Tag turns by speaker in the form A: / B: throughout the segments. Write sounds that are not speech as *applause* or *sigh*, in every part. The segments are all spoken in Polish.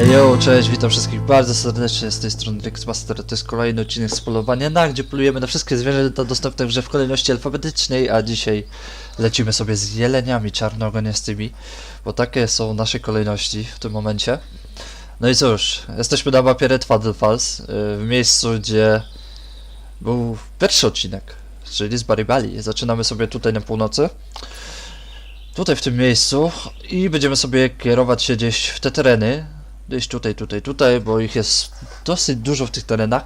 A: Ejo, cześć, witam wszystkich bardzo serdecznie z tej strony Rexmaster. To jest kolejny odcinek z polowania na, gdzie polujemy na wszystkie zwierzęta dostępne w grze w kolejności alfabetycznej, a dzisiaj lecimy sobie z jeleniami czarnoogoniastymi, bo takie są nasze kolejności w tym momencie. No i cóż, jesteśmy na mapie Red Fatal Falls, yy, w miejscu, gdzie był pierwszy odcinek, czyli z Baribali. Zaczynamy sobie tutaj na północy tutaj w tym miejscu i będziemy sobie kierować się gdzieś w te tereny. Gdzieś tutaj, tutaj, tutaj, bo ich jest dosyć dużo w tych terenach.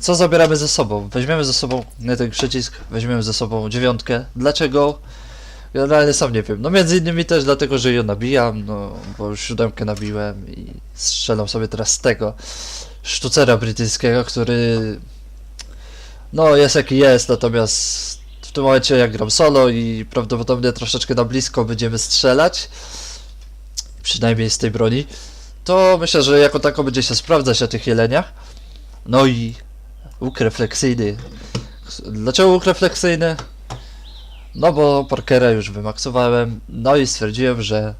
A: Co zabieramy ze sobą? Weźmiemy ze sobą nie ten przycisk, weźmiemy ze sobą dziewiątkę. Dlaczego? Generalnie sam nie wiem. No między innymi też dlatego, że ją nabijam, no bo już siódemkę nabiłem i strzelam sobie teraz z tego sztucera brytyjskiego, który no jest jaki jest, natomiast w tym momencie jak gram solo i prawdopodobnie troszeczkę na blisko będziemy strzelać, przynajmniej z tej broni, to myślę, że jako tako będzie się sprawdzać na tych jeleniach. No i łuk refleksyjny. Dlaczego łuk refleksyjny? No bo Parkera już wymaksowałem, no i stwierdziłem, że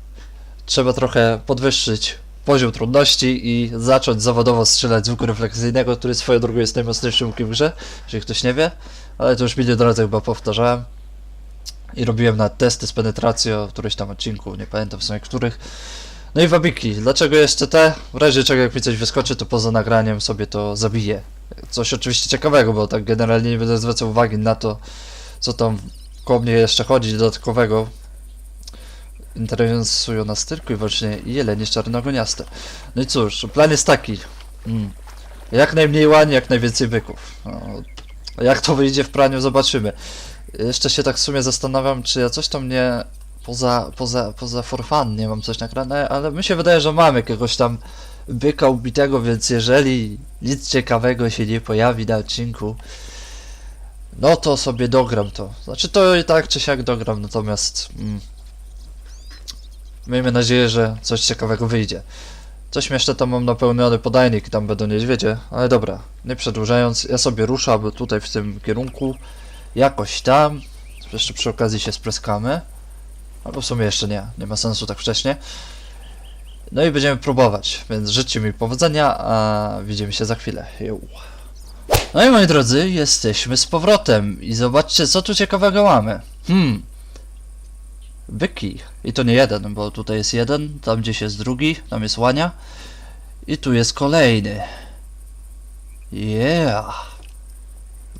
A: trzeba trochę podwyższyć poziom trudności i zacząć zawodowo strzelać z łuku refleksyjnego, który swoją drogą jest najmocniejszym łukiem w grze, jeżeli ktoś nie wie, ale to już milion razy chyba powtarzałem. I robiłem na testy z penetracją w którymś tam odcinku, nie pamiętam w sumie których. No i wabiki, dlaczego jeszcze te? W razie czego jak mi coś wyskoczy, to poza nagraniem sobie to zabiję. Coś oczywiście ciekawego, bo tak generalnie nie będę zwracał uwagi na to, co tam koło mnie jeszcze chodzi dodatkowego. Interesują nas tylko i wyłącznie jelenie czarnogoniaste. No i cóż, plan jest taki. Mm. Jak najmniej łań, jak najwięcej byków. No, jak to wyjdzie w praniu, zobaczymy. Jeszcze się tak w sumie zastanawiam, czy ja coś tam nie poza, poza, poza for fun nie mam coś nagrane, ale mi się wydaje, że mam jakiegoś tam byka ubitego, więc jeżeli nic ciekawego się nie pojawi na odcinku, no to sobie dogram to. Znaczy to i tak czy siak dogram, natomiast mm, miejmy nadzieję, że coś ciekawego wyjdzie. Coś jeszcze tam mam napełniony podajnik, tam będą niedźwiedzie, ale dobra, nie przedłużając, ja sobie ruszam tutaj w tym kierunku, jakoś tam, jeszcze przy okazji się spreskamy, albo w sumie jeszcze nie, nie ma sensu tak wcześnie. No i będziemy próbować, więc życzcie mi powodzenia, a widzimy się za chwilę. No i moi drodzy, jesteśmy z powrotem i zobaczcie co tu ciekawego mamy. Hmm. Byki. I to nie jeden, bo tutaj jest jeden, tam gdzieś jest drugi, tam jest łania. I tu jest kolejny. Yeah.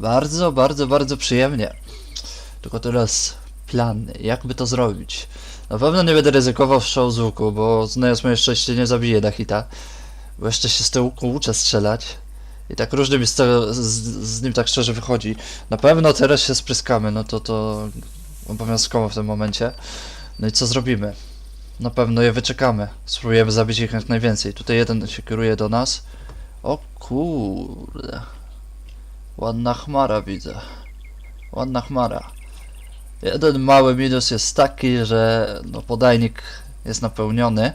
A: Bardzo, bardzo, bardzo przyjemnie. Tylko teraz plan, jak by to zrobić. Na pewno nie będę ryzykował strzał z bo znając moje szczęście nie zabiję na hita. Bo jeszcze się z tego łuku uczę strzelać. I tak różnie mi z, z, z nim tak szczerze wychodzi. Na pewno teraz się spryskamy, no to to obowiązkowo w tym momencie. No i co zrobimy? Na pewno je wyczekamy. Spróbujemy zabić ich jak najwięcej. Tutaj jeden się kieruje do nas. O kurde. Ładna chmara widzę. Ładna chmara. Jeden mały minus jest taki, że no, podajnik jest napełniony.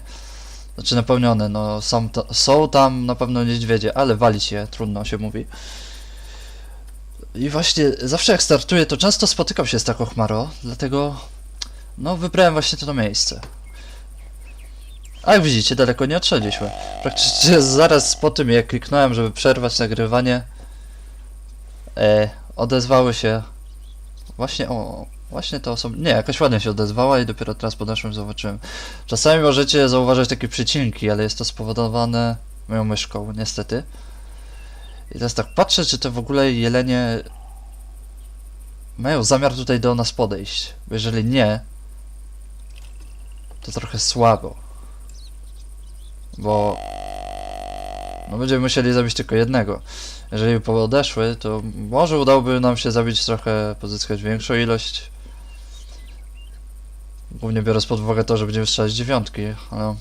A: Znaczy napełniony, no są, są tam na pewno niedźwiedzie, ale walić je, trudno się mówi. I właśnie zawsze jak startuję, to często spotykam się z taką chmarą, dlatego no wybrałem właśnie to miejsce. A jak widzicie, daleko nie odszedliśmy. Praktycznie zaraz po tym, jak kliknąłem, żeby przerwać nagrywanie, e, odezwały się właśnie, o, właśnie te osoby, nie, jakoś ładnie się odezwała i dopiero teraz podeszłem, zobaczyłem. Czasami możecie zauważyć takie przycinki, ale jest to spowodowane moją myszką, niestety. I teraz tak patrzę, czy to w ogóle jelenie mają zamiar tutaj do nas podejść. Bo jeżeli nie, to trochę słabo. Bo no będziemy musieli zabić tylko jednego. Jeżeli by odeszły, to może udałoby nam się zabić trochę, pozyskać większą ilość. Głównie biorąc pod uwagę to, że będziemy strzelać dziewiątki, ale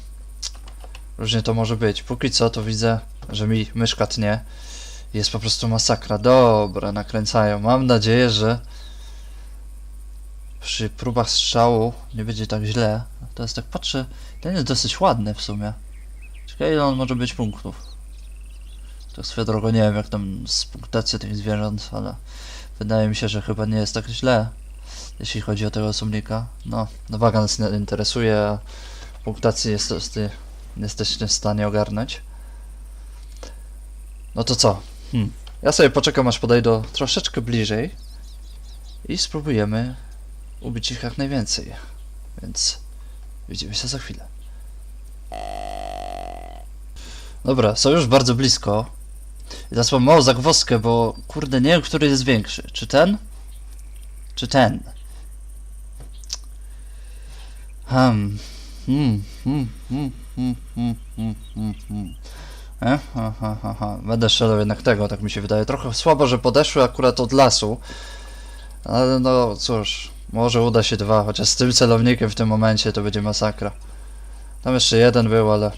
A: różnie to może być. Póki co to widzę, że mi myszka tnie. Jest po prostu masakra. Dobra, nakręcają. Mam nadzieję, że przy próbach strzału nie będzie tak źle. Teraz tak patrzę, ten jest dosyć ładny w sumie. Ciekawe ile on może być punktów. Tak swoją drogą nie wiem jak tam z punktacją tych zwierząt, ale wydaje mi się, że chyba nie jest tak źle. Jeśli chodzi o tego osobnika. No, no waga nas nie interesuje, a punktacji jest niestety nie jesteście w stanie ogarnąć. No to co? Hmm. Ja sobie poczekam aż podejdę troszeczkę bliżej i spróbujemy ubić ich jak najwięcej. Więc widzimy się za chwilę. Dobra, są już bardzo blisko. I teraz mam małą zagwozdkę, bo kurde nie wiem, który jest większy. Czy ten? Czy ten? Hmm. Hmm. Hmm. Hmm. Hmm. Hmm. Hmm. Hmm. E? Będę strzelał jednak tego, tak mi się wydaje. Trochę słabo, że podeszły akurat od lasu. Ale no cóż, może uda się dwa, chociaż z tym celownikiem w tym momencie to będzie masakra. Tam jeszcze jeden był, ale...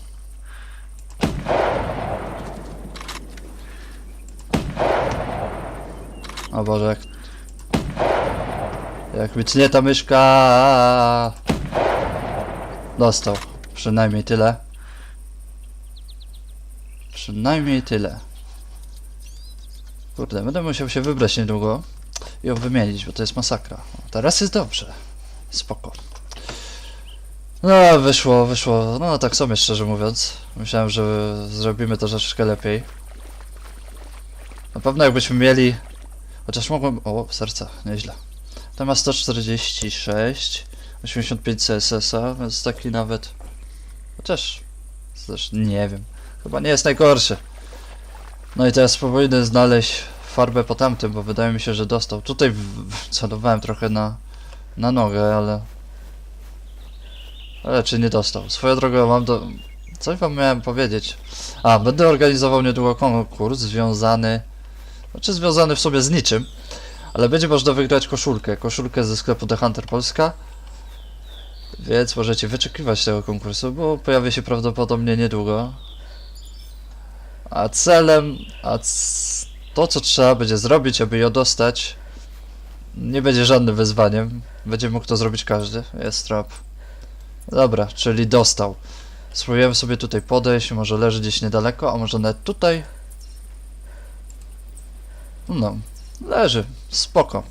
A: O Boże, jak... Jak mi tnie ta myszka. Dostał. Przynajmniej tyle. Przynajmniej tyle. Kurde, będę musiał się wybrać niedługo i ją wymienić, bo to jest masakra. O, teraz jest dobrze. Spoko. No, wyszło, wyszło. No, tak sobie szczerze mówiąc. Myślałem, że zrobimy to troszeczkę lepiej. Na pewno jakbyśmy mieli... Chociaż mogłem... O, serca, nieźle. To ma 146, 85 CSS-a, więc taki nawet... Chociaż... Też nie wiem. Chyba nie jest najgorszy. No i teraz spróbujmy znaleźć farbę po tamtym, bo wydaje mi się, że dostał. Tutaj celowałem trochę na, na nogę, ale... Ale czy nie dostał? Swoją drogą mam do... Coś wam miałem powiedzieć. A, będę organizował niedługo konkurs związany... Znaczy związany w sobie z niczym. Ale będzie można wygrać koszulkę. Koszulkę ze sklepu The Hunter Polska. Więc możecie wyczekiwać tego konkursu, bo pojawi się prawdopodobnie niedługo. A celem, a to co trzeba będzie zrobić, aby ją dostać, nie będzie żadnym wyzwaniem. Będzie mógł to zrobić każdy. Jest trap. Dobra, czyli dostał. Spróbujemy sobie tutaj podejść, może leży gdzieś niedaleko, a może nawet tutaj. No, leży. Spoko.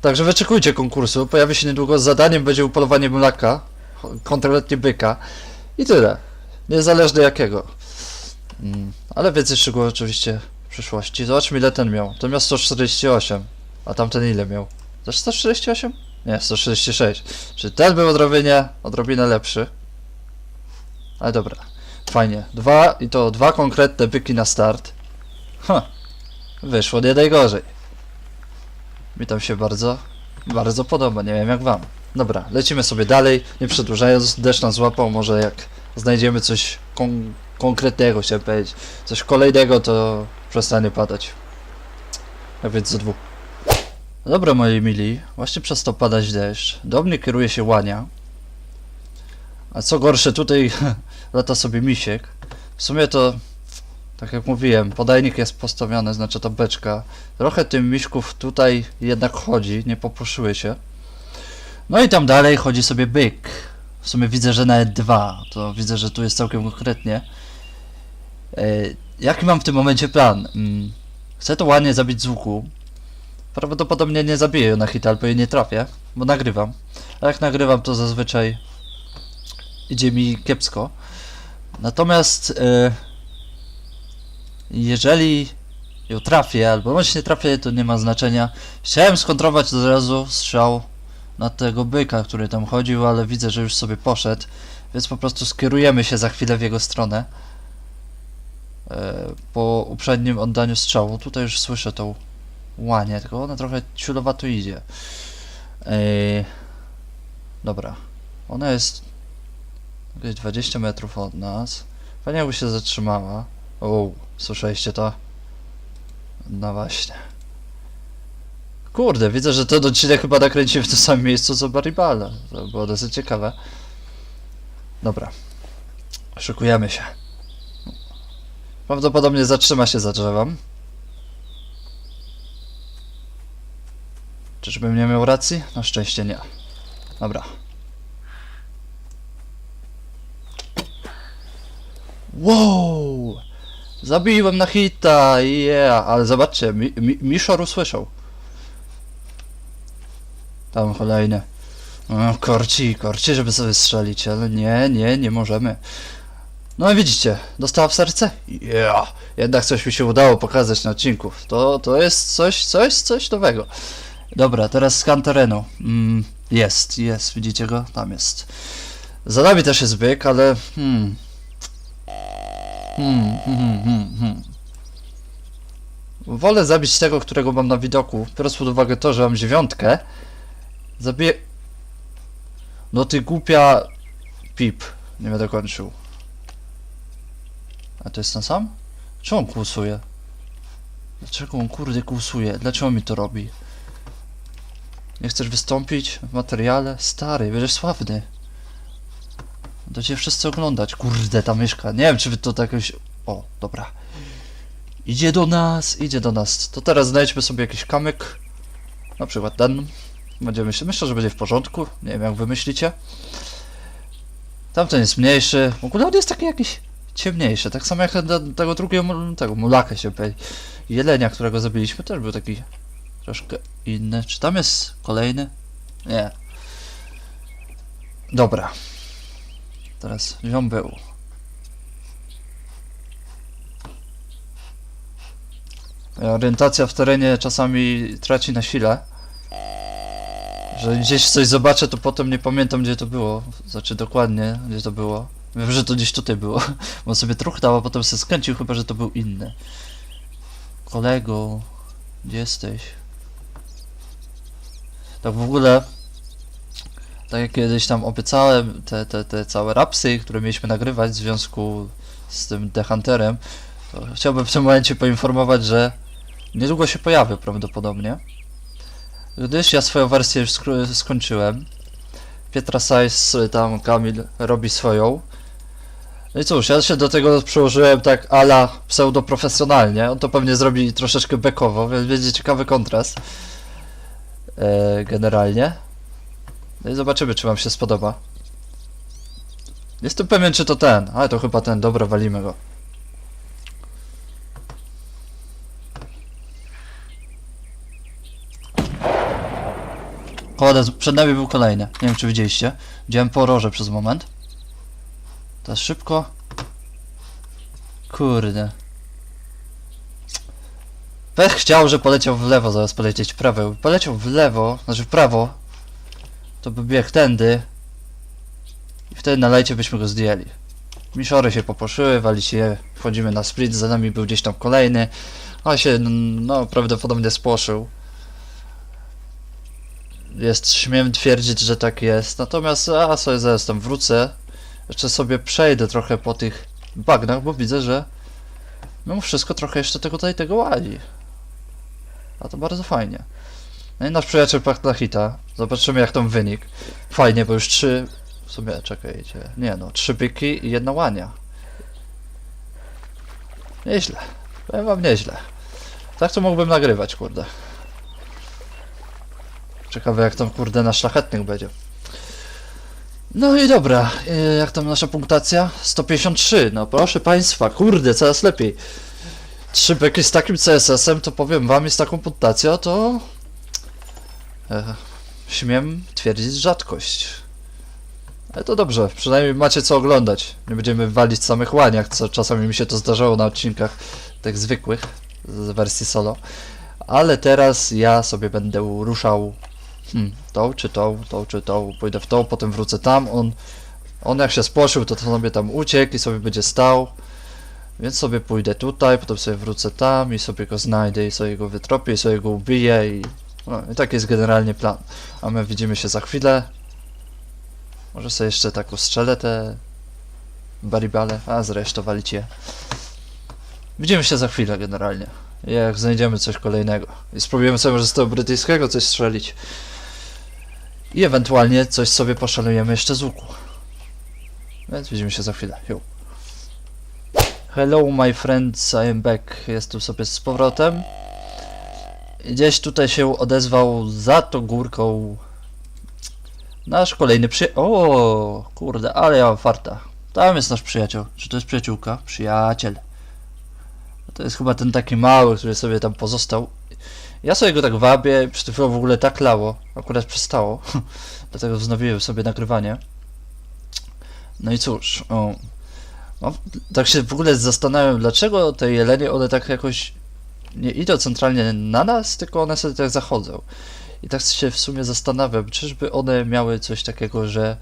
A: Także wyczekujcie konkursu. Pojawi się niedługo. Zadaniem będzie upolowanie mlaka. Kontroletnie byka. I tyle. Niezależnie jakiego. Mm, ale więcej szczegółów oczywiście w przyszłości. Zobaczmy ile ten miał. Ten miał 148. A tamten ile miał? Też 148? Nie, 146. Czy ten był odrobienie, odrobinę lepszy? Ale dobra. Fajnie. Dwa i to dwa konkretne byki na start. Ha. Wyszło nie najgorzej. Mi tam się bardzo, bardzo podoba. Nie wiem jak wam. Dobra, lecimy sobie dalej. Nie przedłużając, deszcz nas złapał. Może jak znajdziemy coś kon konkretnego, chciałem powiedzieć. Coś kolejnego, to przestanie padać. A więc za dwóch. Dobra, moi mili, właśnie przestał padać deszcz. Do mnie kieruje się łania. A co gorsze, tutaj *laughs* lata sobie misiek. W sumie to, tak jak mówiłem, podajnik jest postawiony, znaczy ta beczka. Trochę tym miśków tutaj jednak chodzi, nie popuszyły się. No i tam dalej chodzi sobie byk. W sumie widzę, że nawet dwa. To widzę, że tu jest całkiem konkretnie. E, jaki mam w tym momencie plan? Mm, chcę to ładnie zabić z łuku. Prawdopodobnie nie zabiję ją na hit albo jej nie trafię, bo nagrywam. A jak nagrywam, to zazwyczaj idzie mi kiepsko. Natomiast e, jeżeli ją trafię, albo bądź nie trafię, to nie ma znaczenia. Chciałem skontrować od razu strzał na tego byka, który tam chodził, ale widzę, że już sobie poszedł, więc po prostu skierujemy się za chwilę w jego stronę. E, po uprzednim oddaniu strzału. Tutaj już słyszę tą łanię, tylko ona trochę ciulowato idzie. Ej, dobra. Ona jest jakieś 20 metrów od nas. Fajnie jakby się zatrzymała. O, słyszeliście to? No właśnie. Kurde, widzę, że ten odcinek chyba nakręciłem w tym samym miejscu co Barrybala. To było dosyć ciekawe. Dobra. Szykujemy się. Prawdopodobnie zatrzyma się za drzewem. Czyżbym nie miał racji? Na szczęście nie. Dobra. Wow! Zabiłem na hita, yeah! Ale zobaczcie, mi, mi, Mishor usłyszał. Tam kolejne. O, korci, korci, żeby sobie strzelić, ale nie, nie, nie możemy. No i widzicie, dostała w serce? Yeah. Jednak coś mi się udało pokazać na odcinku. To, to jest coś, coś, coś nowego. Dobra, teraz skan terenu. Mm, jest, jest, widzicie go? Tam jest. Za nami też jest byk, ale... Hmm. Hmm, hmm, hmm, hmm. Wolę zabić tego, którego mam na widoku, biorąc pod uwagę to, że mam dziewiątkę. Zabiję... No ty głupia... Pip. Nie będę kończył. A to jest ten sam? Czemu on kłusuje? Dlaczego on kurde kłusuje? Dlaczego mi to robi? Nie chcesz wystąpić w materiale? Stary, będziesz sławny. Ciebie wszyscy oglądać. Kurde, ta myszka. Nie wiem, czy to tak jakoś... O, dobra. Idzie do nas, idzie do nas. To teraz znajdźmy sobie jakiś kamyk. Na przykład ten. Będziemy. Myślę, że będzie w porządku. Nie wiem, jak wy myślicie. Tamten jest mniejszy. W ogóle on jest taki jakiś ciemniejszy. Tak samo jak ten- tego drugiego, tego mulaka się pej. Jelenia, którego zabiliśmy, też był taki troszkę inny. Czy tam jest kolejny? Nie. Dobra. Teraz ziom był. Orientacja w terenie czasami traci na sile. Że gdzieś coś zobaczę, to potem nie pamiętam gdzie to było. Znaczy dokładnie gdzie to było. Wiem, że to gdzieś tutaj było. *laughs* Bo sobie truchtał, a potem się skręcił, chyba że to był inny. Kolego, gdzie jesteś? Tak w ogóle, tak jak kiedyś tam obiecałem, te, te, te całe rapsy, które mieliśmy nagrywać w związku z tym The Hunterem, to chciałbym w tym momencie poinformować, że niedługo się pojawię prawdopodobnie. Gdyż ja swoją wersję już skończyłem. Pietra Size, tam Kamil robi swoją. No i cóż, ja się do tego przyłożyłem tak ala pseudo-profesjonalnie. On to pewnie zrobi troszeczkę bekowo, więc będzie ciekawy kontrast. E, generalnie. No i zobaczymy, czy wam się spodoba. Jestem pewien, czy to ten. Ale to chyba ten. Dobra, walimy go. Kurde, przed nami był kolejny. Nie wiem, czy widzieliście. Widziałem poroże przez moment. Teraz szybko. Kurde. Pech chciał, że poleciał w lewo, zamiast polecieć w prawo. Poleciał w lewo, znaczy w prawo, to by biegł tędy i wtedy na lejcie byśmy go zdjęli. Misiory się poposzyły, wali się, wchodzimy na sprint, za nami był gdzieś tam kolejny, a się, no, prawdopodobnie spłoszył. Jest, śmiem twierdzić, że tak jest, natomiast, a sobie zaraz tam wrócę, jeszcze sobie przejdę trochę po tych bagnach, bo widzę, że mimo wszystko trochę jeszcze tego tutaj tego ładzi. A to bardzo fajnie. No i nasz przyjaciel Pachlachita. Zobaczymy jak tam wynik. Fajnie, bo już trzy... W sumie, czekajcie. Nie no, trzy byki i jedna łania. Nieźle. Powiem wam nieźle. Tak to mógłbym nagrywać, kurde. Ciekawe jak tam, kurde, na szlachetnych będzie. No i dobra, e, jak tam nasza punktacja? 153, no proszę państwa, kurde, coraz lepiej. Trzy beki z takim CSS-em, to powiem wam, i z taką punktacją, to... E, śmiem twierdzić rzadkość. Ale to dobrze, przynajmniej macie co oglądać. Nie będziemy walić samych łaniach, co czasami mi się to zdarzało na odcinkach tych zwykłych, z wersji solo. Ale teraz ja sobie będę ruszał hmm, tą czy tą, tą czy tą, pójdę w tą, potem wrócę tam, on, on jak się spłoszył, to sobie tam uciekł i sobie będzie stał. Więc sobie pójdę tutaj, potem sobie wrócę tam i sobie go znajdę i sobie go wytropię i sobie go ubiję i... No, i tak jest generalnie plan. A my widzimy się za chwilę. Może sobie jeszcze tak ustrzelę te... Baribale, a zresztą walicie. Widzimy się za chwilę generalnie. Jak znajdziemy coś kolejnego. I spróbujemy sobie może z tego brytyjskiego coś strzelić. I ewentualnie coś sobie poszalujemy jeszcze z łuku. Więc widzimy się za chwilę. Jo. Hello my friends, I am back. Jestem sobie z powrotem. Gdzieś tutaj się odezwał za tą górką nasz kolejny przy... O, kurde, ale ja mam farta. Tam jest nasz przyjaciel. Czy to jest przyjaciółka? Przyjaciel. To jest chyba ten taki mały, który sobie tam pozostał. Ja sobie go tak wabię, przed chwilą w ogóle tak lało. Akurat przestało. *laughs* Dlatego wznowiłem sobie nagrywanie. No i cóż, o, No, tak się w ogóle zastanawiam, dlaczego te jelenie, one tak jakoś nie idą centralnie na nas, tylko one sobie tak zachodzą. I tak się w sumie zastanawiam, czyżby one miały coś takiego, że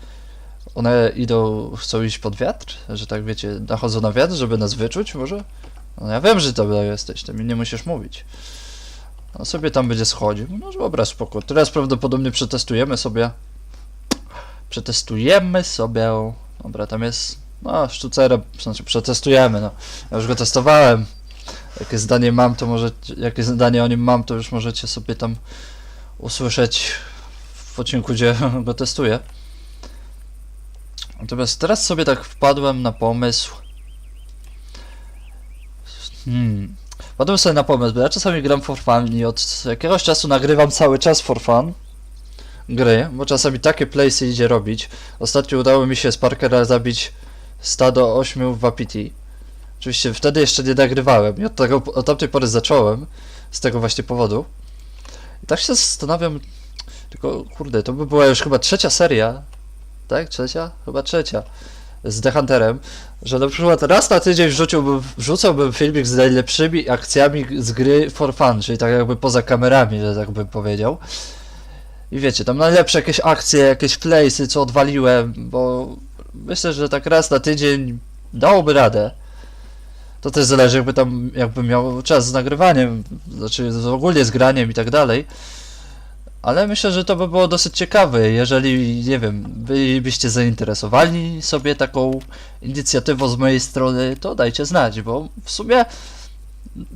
A: one idą, chcą iść pod wiatr? Że tak wiecie, nachodzą na wiatr, żeby nas wyczuć może? No ja wiem, że to jesteś, to mi nie musisz mówić. On sobie tam będzie schodził. No dobra, spoko. Teraz prawdopodobnie przetestujemy sobie. Przetestujemy sobie. Dobra, tam jest. No, sztucerę, znaczy przetestujemy, no. Ja już go testowałem. Jakie zdanie mam, to może. Jakie zdanie o nim mam, to już możecie sobie tam usłyszeć w odcinku, gdzie *laughs* go testuję. Natomiast teraz sobie tak wpadłem na pomysł. Hmm. Wpadłem sobie na pomysł, bo ja czasami gram for fun i od jakiegoś czasu nagrywam cały czas for fun gry, bo czasami takie playsy idzie robić. Ostatnio udało mi się z Parkera zabić stado 8 w Wapiti. Oczywiście wtedy jeszcze nie nagrywałem i od, tego, od tamtej pory zacząłem, z tego właśnie powodu. I tak się zastanawiam, tylko kurde, to by była już chyba trzecia seria, tak? Trzecia? Chyba trzecia. Z The Hunterem, że na przykład raz na tydzień wrzuciłbym, wrzucałbym filmik z najlepszymi akcjami z gry for fun, czyli tak jakby poza kamerami, że tak bym powiedział. I wiecie, tam najlepsze jakieś akcje, jakieś playsy, co odwaliłem, bo myślę, że tak raz na tydzień dałoby radę. To też zależy, jakby tam, jakby miał czas z nagrywaniem, znaczy z- ogólnie z graniem i tak dalej. Ale myślę, że to by było dosyć ciekawe, jeżeli, nie wiem, bylibyście zainteresowani sobie taką inicjatywą z mojej strony, to dajcie znać, bo w sumie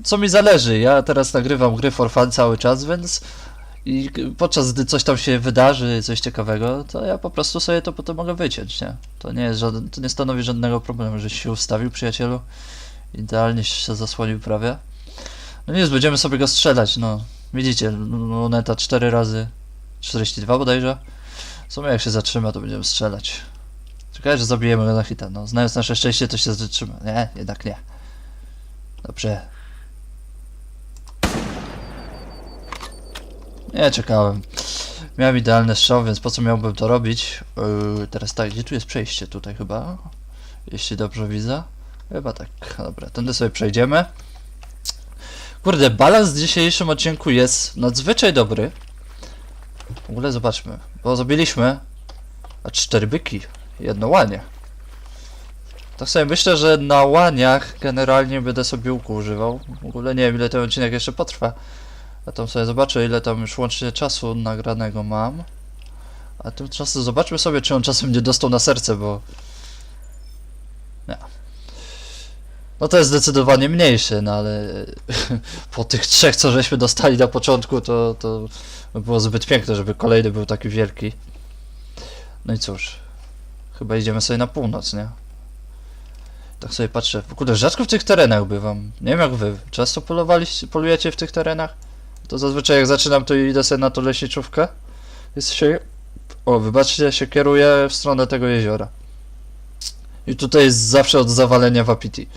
A: co mi zależy, ja teraz nagrywam gry for fun cały czas, więc i podczas gdy coś tam się wydarzy, coś ciekawego, to ja po prostu sobie to potem mogę wyciąć, nie? To nie jest żaden, to nie stanowi żadnego problemu, żeś się ustawił, przyjacielu. Idealnie się zasłonił prawie. No nic, będziemy sobie go strzelać, no. Widzicie, luneta 4 razy 42 bodajże. W sumie jak się zatrzyma, to będziemy strzelać. Czekaj, że zabijemy go na hita, no. Znając nasze szczęście, to się zatrzyma. Nie, jednak nie. Dobrze. Nie, czekałem. Miałem idealny strzał, więc po co miałbym to robić? Yy, teraz tak, gdzie tu jest przejście? Tutaj chyba. Jeśli dobrze widzę. Chyba tak. Dobra, tędy sobie przejdziemy. Kurde, balans w dzisiejszym odcinku jest nadzwyczaj dobry. W ogóle zobaczmy, bo zabiliśmy a cztery byki, jedno łanie. Tak sobie myślę, że na łaniach generalnie będę sobie łuku używał. W ogóle nie wiem ile ten odcinek jeszcze potrwa. Ja tam sobie zobaczę ile tam już łącznie czasu nagranego mam. A tymczasem zobaczmy sobie czy on czasem nie dostał na serce, bo... Nie. No to jest zdecydowanie mniejszy, no ale *laughs* po tych trzech, co żeśmy dostali na początku, to, to było zbyt piękne, żeby kolejny był taki wielki. No i cóż, chyba idziemy sobie na północ, nie? Tak sobie patrzę, w ogóle rzadko w tych terenach bywam. Nie wiem jak wy, często polowaliście, polujecie w tych terenach? To zazwyczaj jak zaczynam, to idę sobie na to leśniczówkę. Jest się... O, wybaczcie, się kieruję w stronę tego jeziora. I tutaj jest zawsze od zawalenia wapiti.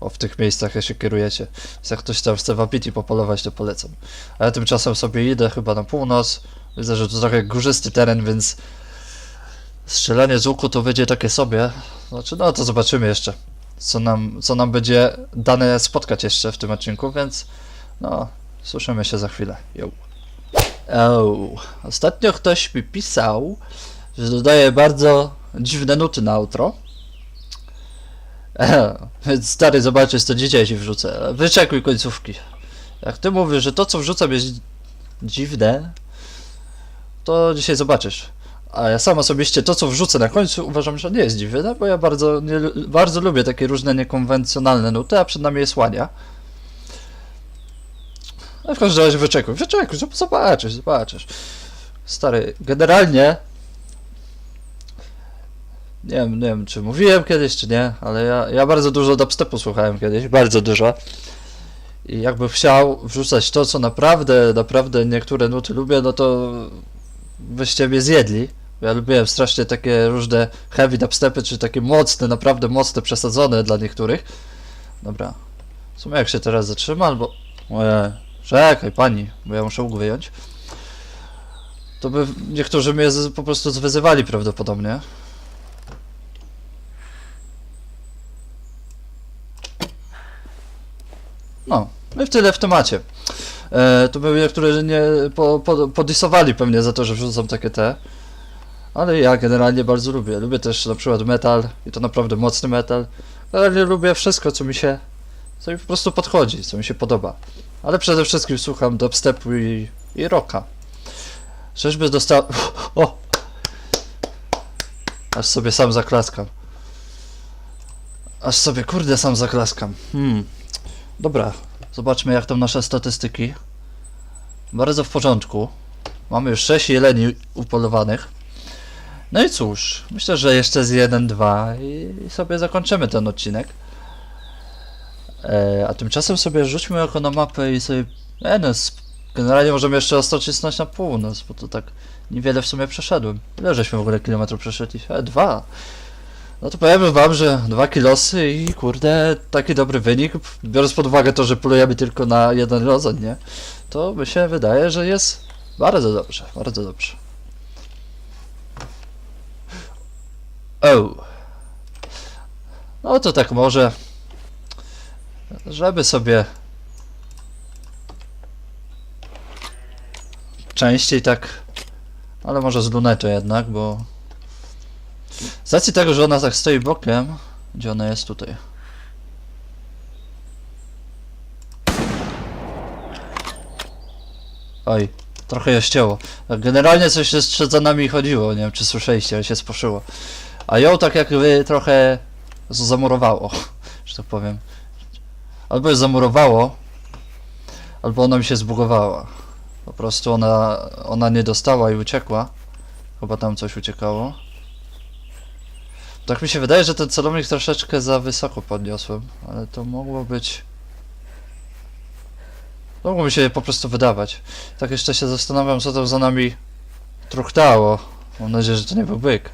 A: O, w tych miejscach jak się kierujecie. Więc jak ktoś tam chce wapiti popolować, to polecam. A ja tymczasem sobie idę chyba na północ. Widzę, że to trochę górzysty teren, więc strzelanie z łuku to będzie takie sobie. Znaczy, no to zobaczymy jeszcze, co nam, co nam będzie dane spotkać jeszcze w tym odcinku, więc no, słyszymy się za chwilę. Yo. Oh. Ostatnio ktoś mi pisał, że dodaje bardzo dziwne nuty na outro. *laughs* Więc stary, zobaczysz, to dzisiaj ci wrzucę. Wyczekuj końcówki. Jak ty mówisz, że to co wrzucam jest dziwne, to dzisiaj zobaczysz. A ja sam osobiście to co wrzucę na końcu uważam, że nie jest dziwne, bo ja bardzo, nie, bardzo lubię takie różne niekonwencjonalne nuty, a przed nami jest łania. No w każdym razie wyczekuj, wyczekuj, zob- zobaczysz, zobaczysz. Stary, generalnie nie wiem, nie wiem czy mówiłem kiedyś, czy nie, ale ja, ja bardzo dużo dubstepu słuchałem kiedyś, bardzo dużo. I jakbym chciał wrzucać to, co naprawdę, naprawdę niektóre nuty lubię, no to byście mnie zjedli. Ja lubiłem strasznie takie różne heavy dubstepy, czy takie mocne, naprawdę mocne, przesadzone dla niektórych. Dobra. W sumie jak się teraz zatrzyma, albo... Ojej, czekaj pani, bo ja muszę łuk wyjąć. To by niektórzy mnie po prostu zwyzywali prawdopodobnie. No, no i w tyle w temacie. E, to były niektórzy nie po, po, podisowali pewnie za to, że wrzucam takie te. Ale ja generalnie bardzo lubię. Lubię też na przykład metal i to naprawdę mocny metal. Generalnie lubię wszystko, co mi się, co mi po prostu podchodzi, co mi się podoba. Ale przede wszystkim słucham dubstepu i, i rocka. Czyżby dostał... *laughs* O! Aż sobie sam zaklaskam. Aż sobie, kurde, sam zaklaskam. Hmm. Dobra, zobaczmy jak tam nasze statystyki. Bardzo w porządku. Mamy już 6 jeleni upolowanych. No i cóż, myślę, że jeszcze z 1-2 i sobie zakończymy ten odcinek. E, a tymczasem sobie rzućmy oko na mapę i sobie... E, no, generalnie możemy jeszcze ostro cisnąć na północ, bo to tak niewiele w sumie przeszedłem. Ile żeśmy w ogóle kilometrów przeszli? E, dwa. No to powiem wam, że dwa kilosy i kurde, taki dobry wynik, biorąc pod uwagę to, że polujemy tylko na jeden rodzaj, nie? To mi się wydaje, że jest bardzo dobrze, bardzo dobrze. O. No to tak może, żeby sobie częściej tak, ale może z lunetą jednak, bo z racji tego, że ona tak stoi bokiem, gdzie ona jest tutaj. Oj, trochę je ścięło. Generalnie coś jeszcze za nami chodziło, nie wiem czy słyszeliście, ale się sposzyło. A ją tak jakby trochę zamurowało, *laughs* że tak powiem. Albo je zamurowało, albo ona mi się zbugowała. Po prostu ona, ona nie dostała i uciekła. Chyba tam coś uciekało. Tak mi się wydaje, że ten celownik troszeczkę za wysoko podniosłem, ale to mogło być... Mogło mi się po prostu wydawać. Tak jeszcze się zastanawiam, co tam za nami truchtało. Mam nadzieję, że to nie był byk.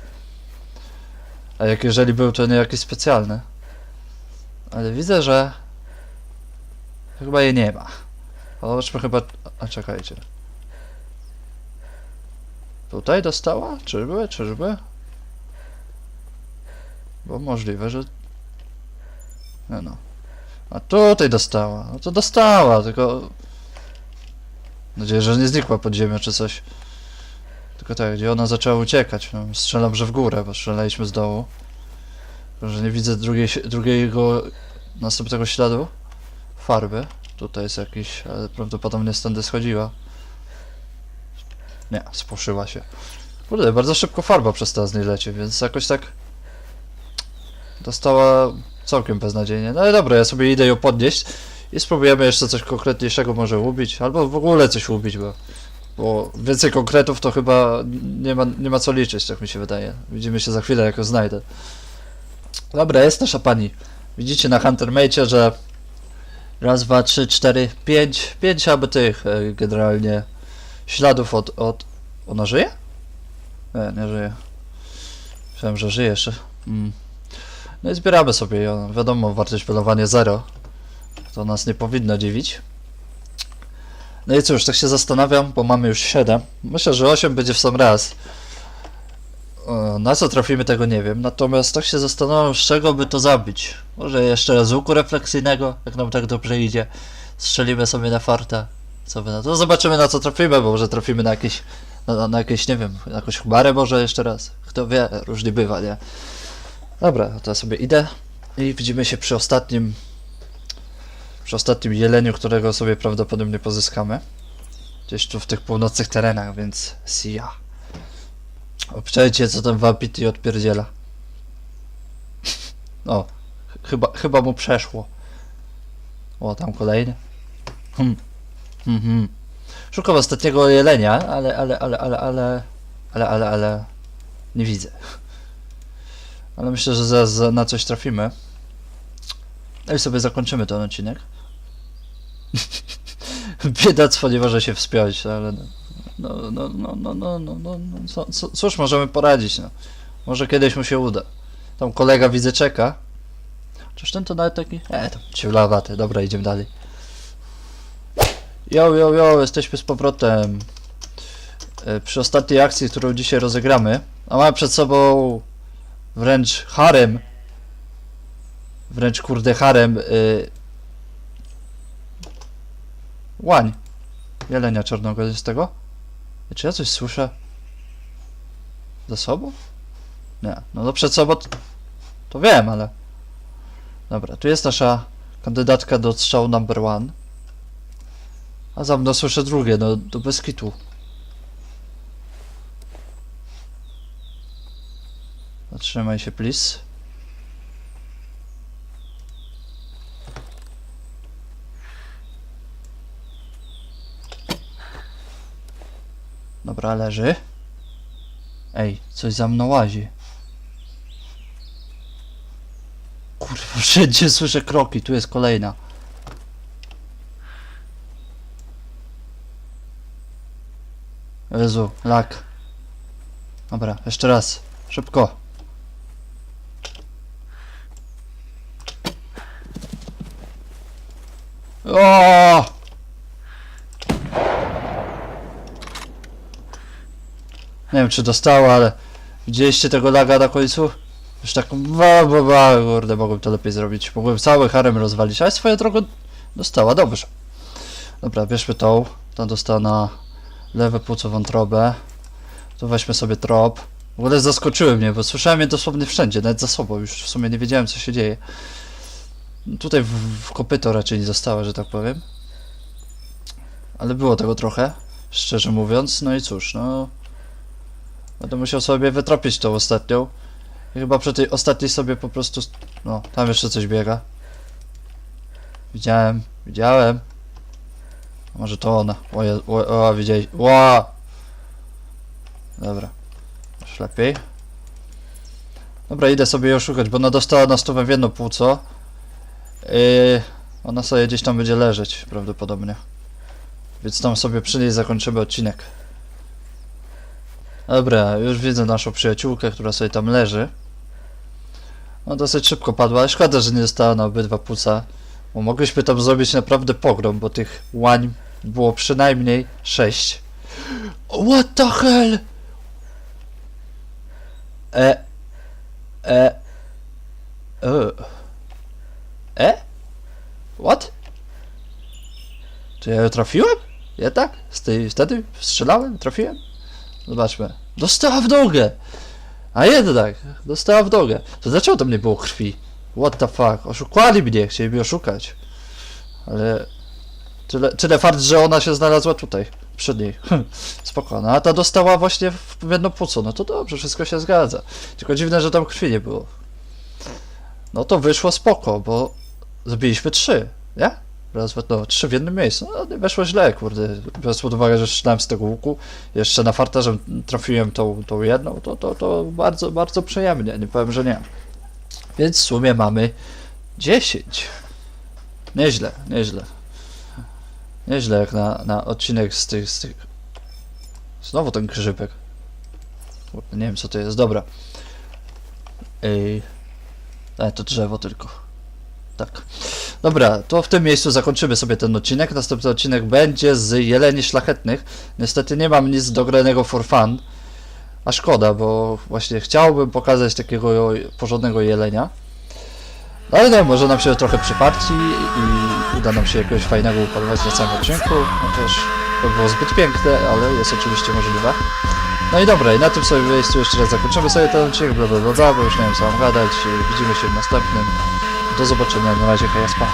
A: A jak jeżeli był, to nie jakiś specjalny. Ale widzę, że... Chyba jej nie ma. Zobaczmy chyba... A czekajcie. Tutaj dostała? Czyżby? Czyżby? Bo możliwe, że... No no. A tutaj dostała. No to dostała, tylko... Mam nadzieję, że nie znikła pod ziemią czy coś. Tylko tak, gdzie ona zaczęła uciekać. No, strzelam, że w górę, bo strzelaliśmy z dołu. Tylko, że nie widzę drugiej, drugiego następnego śladu farby. Tutaj jest jakiś, ale prawdopodobnie stąd schodziła. Nie, spłoszyła się. Kurde, bardzo szybko farba przestała z niej lecieć, więc jakoś tak dostała całkiem beznadziejnie. No ale dobra, ja sobie idę ją podnieść i spróbujemy jeszcze coś konkretniejszego może ubić, albo w ogóle coś ubić, bo, bo więcej konkretów to chyba nie ma, nie ma co liczyć, tak mi się wydaje. Widzimy się za chwilę, jak ją znajdę. Dobra, jest nasza pani. Widzicie na Huntermate, że raz, dwa, trzy, cztery, pięć, pięć aby tych e, generalnie śladów od, od... Ona żyje? Nie, nie żyje. Myślałem, że żyje jeszcze. Mm. No i zbieramy sobie ją. Wiadomo, wartość polowania 0. To nas nie powinno dziwić. No i cóż, tak się zastanawiam, bo mamy już 7. Myślę, że 8 będzie w sam raz. E, Na co trafimy, tego nie wiem. Natomiast tak się zastanawiam, z czego by to zabić. Może jeszcze z łuku refleksyjnego, jak nam tak dobrze idzie. Strzelimy sobie na farta. Co by na to? Zobaczymy na co trafimy, bo może trafimy na jakieś, na, na jakieś, nie wiem, na jakąś chmarę może jeszcze raz. Kto wie, różnie bywa, nie? Dobra, to ja sobie idę i widzimy się przy ostatnim przy ostatnim jeleniu, którego sobie prawdopodobnie pozyskamy. Gdzieś tu w tych północnych terenach, więc see ya. Obczajcie co ten Wampity odpierdziela. *laughs* O, ch- chyba, chyba mu przeszło. O, tam kolejny. Hmm. Mhm. Szukam ostatniego jelenia, ale, ale, ale, ale, ale, ale, ale, ale, nie widzę. Ale myślę, że zaraz za- na coś trafimy. No i sobie zakończymy ten odcinek. *laughs* Biedactwo nie może się wspiąć, ale no, no, no, no, no, no, no, no cóż możemy poradzić, no. Może kiedyś mu się uda. Tam kolega widzę czeka. Czyż ten to nawet taki? E, tam ciulawaty. Dobra, idziemy dalej. Jo, jo, jo, jesteśmy z powrotem. E, Przy ostatniej akcji, którą dzisiaj rozegramy, a mamy przed sobą wręcz harem, wręcz kurde harem y, Łań. Jelenia czarnego jest tego? Czy ja coś słyszę? Za sobą? Nie. No to przed sobą to, to wiem, ale... Dobra, tu jest nasza kandydatka do strzału number one. A za mną słyszę drugie, no do bez Zatrzymaj się, please. Dobra, leży. Ej, coś za mną łazi. Kurwa, *laughs* wszędzie słyszę kroki, tu jest kolejna. Jezu, lak. Dobra, jeszcze raz. Szybko. O! Nie wiem czy dostała, ale widzieliście tego laga na końcu? Już tak ba, ba, ba, kurde, mogłem to lepiej zrobić. Mogłem cały harem rozwalić, ale swoją drogą dostała, dobrze. Dobra, bierzmy tą. Ta dostała na lewe płuco wątrobę. Tu weźmy sobie trop. W ogóle zaskoczyły mnie, bo słyszałem je dosłownie wszędzie, nawet za sobą. Już w sumie nie wiedziałem, co się dzieje. Tutaj w, w kopyto raczej nie została, że tak powiem. Ale było tego trochę, szczerze mówiąc. No i cóż, no... Będę musiał sobie wytropić tą ostatnią. I chyba przy tej ostatniej sobie po prostu... No, tam jeszcze coś biega. Widziałem, widziałem. Może to ona. O, o, o widziałeś. Ła! Dobra. Już lepiej. Dobra, idę sobie ją szukać, bo ona dostała na stówę w jedno płuco. Yy, ona sobie gdzieś tam będzie leżeć, prawdopodobnie. Więc tam sobie przy niej zakończymy odcinek. Dobra, już widzę naszą przyjaciółkę, która sobie tam leży. No dosyć szybko padła, szkoda, że nie dostała na obydwa płuca. Bo mogliśmy tam zrobić naprawdę pogrom, bo tych łań było przynajmniej sześć. What the hell? E... E... E... E? What? Czy ja trafiłem? Ja tak? Z tej, wtedy strzelałem? Trafiłem? Zobaczmy. Dostała w nogę! A jednak, dostała w nogę. To dlaczego tam nie było krwi? What the fuck? Oszukali mnie, chcieli mnie oszukać. Ale... Tyle, tyle fakt, że ona się znalazła tutaj, przy niej. Spokojna. A ta dostała właśnie w jedno płuco. No to dobrze, wszystko się zgadza. Tylko dziwne, że tam krwi nie było. No to wyszło spoko, bo zabiliśmy trzy, nie? Raz, no, trzy w jednym miejscu. No nie weszło źle, kurde. Biorąc pod uwagę, że strzelałem z tego łuku, jeszcze na farta, że trafiłem tą, tą jedną, to, to, to bardzo, bardzo przyjemnie, nie powiem, że nie. Więc w sumie mamy 10. Nieźle, nieźle. Nieźle jak na, na odcinek z tych, z tych... Znowu ten grzybek. Kurde, Nie wiem co to jest, dobra. Ej. To drzewo tylko. Tak. Dobra, to w tym miejscu zakończymy sobie ten odcinek. Następny odcinek będzie z jeleni szlachetnych. Niestety nie mam nic dogranego for fun. A szkoda, bo właśnie chciałbym pokazać takiego porządnego jelenia. No ale nie, może nam się trochę przyparci i uda nam się jakiegoś fajnego upolować na całym odcinku. Chociaż to było zbyt piękne, ale jest oczywiście możliwe. No i dobra, i na tym sobie miejscu jeszcze raz zakończymy sobie ten odcinek, bla bla bla, bla bo już nie wiem co mam gadać. Widzimy się w następnym. Do zobaczenia, na razie, Kajaspa.